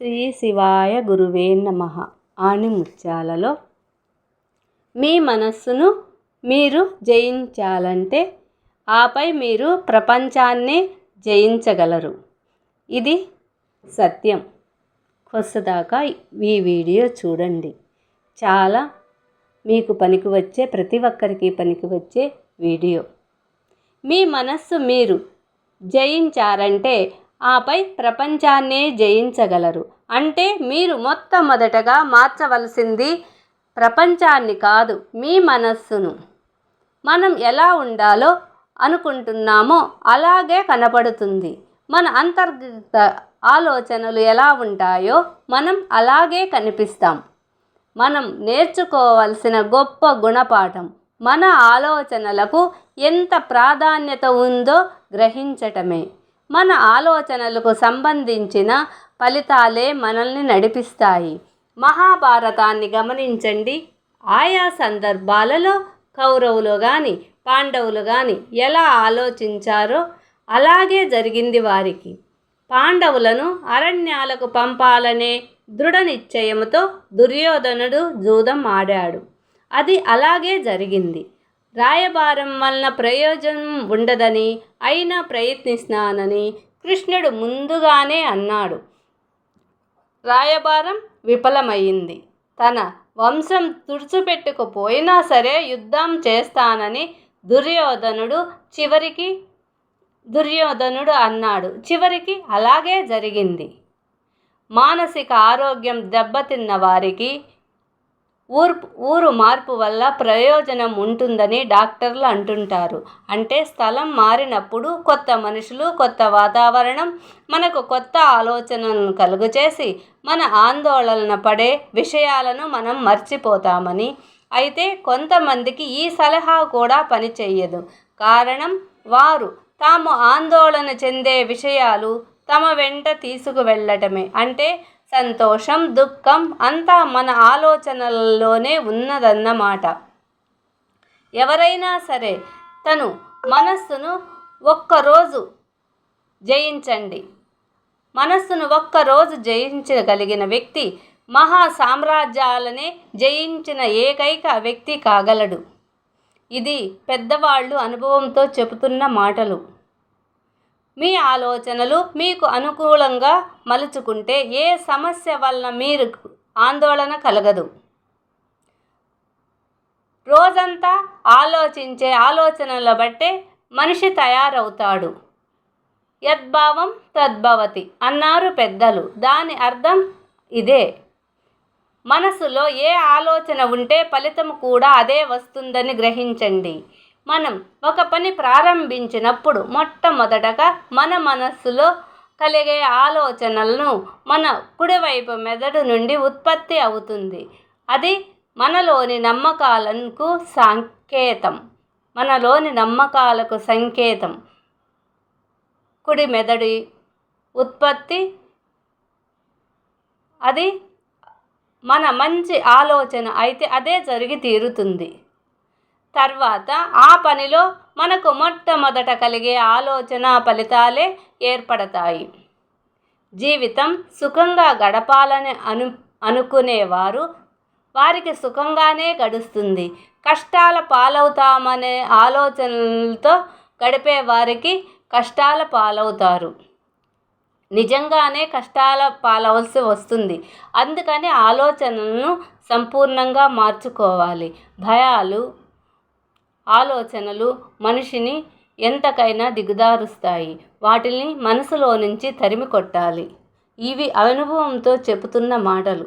శ్రీ శివాయ గురువే నమ. ఆణిముత్యాలలో మీ మనస్సును మీరు జయించాలంటే ఆపై మీరు ప్రపంచాన్నే జయించగలరు. ఇది సత్యం. కొస్తదాకా ఈ వీడియో చూడండి. చాలా మీకు పనికి వచ్చే ప్రతి ఒక్కరికి పనికి వచ్చే వీడియో. మీ మనస్సు మీరు జయించారంటే ఆపై ప్రపంచాన్నే జయించగలరు. అంటే మీరు మొట్టమొదటగా మార్చవలసింది ప్రపంచాన్ని కాదు మీ మనస్సును. మనం ఎలా ఉండాలో అనుకుంటున్నామో అలాగే కనపడుతుంది మన అంతర్గత ఆలోచనలు ఎలా ఉంటాయో మనం అలాగే కనిపిస్తాం. మనం నేర్చుకోవలసిన గొప్ప గుణపాఠం మన ఆలోచనలకు ఎంత ప్రాధాన్యత ఉందో గ్రహించటమే. మన ఆలోచనలకు సంబంధించిన ఫలితాలే మనల్ని నడిపిస్తాయి. మహాభారతాన్ని గమనించండి. ఆయా సందర్భాలలో కౌరవులు కానీ పాండవులు కానీ ఎలా ఆలోచించారో అలాగే జరిగింది వారికి. పాండవులను అరణ్యాలకు పంపాలనే దృఢ నిశ్చయముతో దుర్యోధనుడు జూదం ఆడాడు. అది అలాగే జరిగింది. రాయబారం వలన ప్రయోజనం ఉండదని అయినా ప్రయత్నిస్తానని కృష్ణుడు ముందుగానే అన్నాడు. రాయబారం విఫలమైంది. తన వంశం తుడిచిపెట్టుకుపోయినా సరే యుద్ధం చేస్తానని దుర్యోధనుడు చివరికి దుర్యోధనుడు అన్నాడు. చివరికి అలాగే జరిగింది. మానసిక ఆరోగ్యం దెబ్బతిన్న వారికి ఊర్పు ఊరు మార్పు వల్ల ప్రయోజనం ఉంటుందని డాక్టర్లు అంటుంటారు. అంటే స్థలం మారినప్పుడు కొత్త మనుషులు కొత్త వాతావరణం మనకు కొత్త ఆలోచనలను కలుగజేసి మన ఆందోళన పడే విషయాలను మనం మర్చిపోతామని. అయితే కొంతమందికి ఈ సలహా కూడా పనిచేయదు. కారణం వారు తాము ఆందోళన చెందే విషయాలు తమ వెంట తీసుకువెళ్ళటమే. అంటే సంతోషం దుఃఖం అంతా మన ఆలోచనలలోనే ఉన్నదన్నమాట. ఎవరైనా సరే తను మనస్సును ఒక్కరోజు జయించండి. మనస్సును ఒక్కరోజు జయించగలిగిన వ్యక్తి మహా సామ్రాజ్యాలనే జయించిన ఏకైక వ్యక్తి కాగలడు. ఇది పెద్దవాళ్ళు అనుభవంతో చెబుతున్న మాటలు. మీ ఆలోచనలు మీకు అనుకూలంగా మలుచుకుంటే ఏ సమస్య వలన మీరు ఆందోళన కలగదు. రోజంతా ఆలోచించే ఆలోచనల బట్టే మనిషి తయారవుతాడు. యద్భావం తద్భవతి అన్నారు పెద్దలు. దాని అర్థం ఇదే. మనసులో ఏ ఆలోచన ఉంటే ఫలితం కూడా అదే వస్తుందని గ్రహించండి. మనం ఒక పని ప్రారంభించినప్పుడు మొట్టమొదటగా మన మనస్సులో కలిగే ఆలోచనలను మన కుడివైపు మెదడు నుండి ఉత్పత్తి అవుతుంది. అది మనలోని నమ్మకాలకు సంకేతం. మనలోని నమ్మకాలకు సంకేతం. కుడి మెదడి ఉత్పత్తి. అది మన మంచి ఆలోచన అయితే అదే జరిగి తీరుతుంది. తర్వాత ఆ పనిలో మనకు మొట్టమొదట కలిగే ఆలోచన ఫలితాలే ఏర్పడతాయి. జీవితం సుఖంగా గడపాలని అను అనుకునేవారు వారికి సుఖంగానే గడుస్తుంది. కష్టాల పాలవుతామనే ఆలోచనలతో గడిపే వారికి కష్టాల పాలవుతారు. నిజంగానే కష్టాల పాలవలసి వస్తుంది. అందుకని ఆలోచనలను సంపూర్ణంగా మార్చుకోవాలి. భయాలు ఆలోచనలు మనిషిని ఎంతకైనా దిగుదారుస్తాయి. వాటిని మనసులో నుంచి తరిమి కొట్టాలి. ఇవి అనుభవంతో చెబుతున్న మాటలు.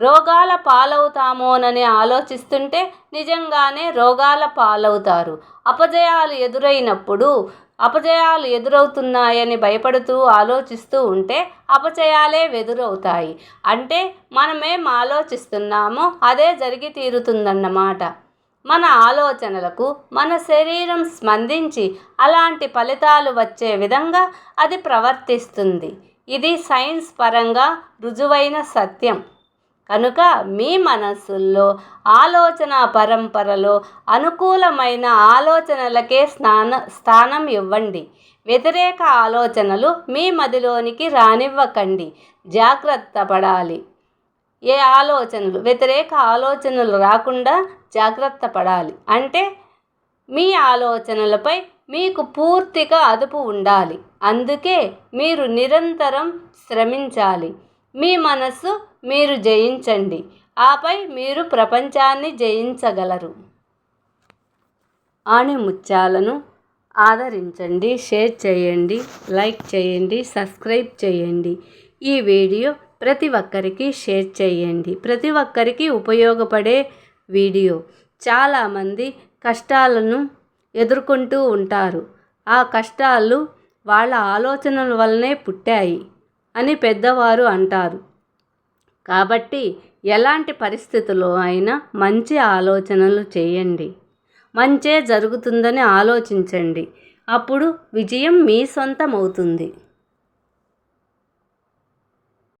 రోగాల పాలవుతామోనని ఆలోచిస్తుంటే నిజంగానే రోగాల పాలవుతారు. అపజయాలు ఎదురైనప్పుడు అపజయాలు ఎదురవుతున్నాయని భయపడుతూ ఆలోచిస్తూ ఉంటే అపజయాలే ఎదురవుతాయి అంటే మనమేం ఆలోచిస్తున్నామో అదే జరిగి తీరుతుందన్నమాట. మన ఆలోచనలకు మన శరీరం స్పందించి అలాంటి ఫలితాలు వచ్చే విధంగా అది ప్రవర్తిస్తుంది. ఇది సైన్స్ పరంగా రుజువైన సత్యం. కనుక మీ మనస్సుల్లో ఆలోచన పరంపరలో అనుకూలమైన ఆలోచనలకే స్నాన స్థానం ఇవ్వండి. వ్యతిరేక ఆలోచనలు మీ మదిలోనికి రానివ్వకండి. జాగ్రత్త పడాలి. ఏ ఆలోచనలు వ్యతిరేక ఆలోచనలు రాకుండా జాగ్రత్త పడాలి. అంటే మీ ఆలోచనలపై మీకు పూర్తిగా అదుపు ఉండాలి. అందుకే మీరు నిరంతరం శ్రమించాలి. మీ మనస్సు మీరు జయించండి. ఆపై మీరు ప్రపంచాన్ని జయించగలరు. ఆణిముత్యాలను ఆదరించండి షేర్ చేయండి లైక్ చేయండి సబ్స్క్రైబ్ చేయండి. ఈ వీడియో ప్రతి ఒక్కరికి షేర్ చేయండి. ప్రతి ఒక్కరికి ఉపయోగపడే వీడియో. చాలామంది కష్టాలను ఎదుర్కొంటూ ఉంటారు. ఆ కష్టాలు వాళ్ళ ఆలోచనల వల్లనే పుట్టాయి అని పెద్దవారు అంటారు. కాబట్టి ఎలాంటి పరిస్థితుల్లో అయినా మంచి ఆలోచనలు చేయండి. మంచే జరుగుతుందని ఆలోచించండి. అప్పుడు విజయం మీ సొంతం అవుతుంది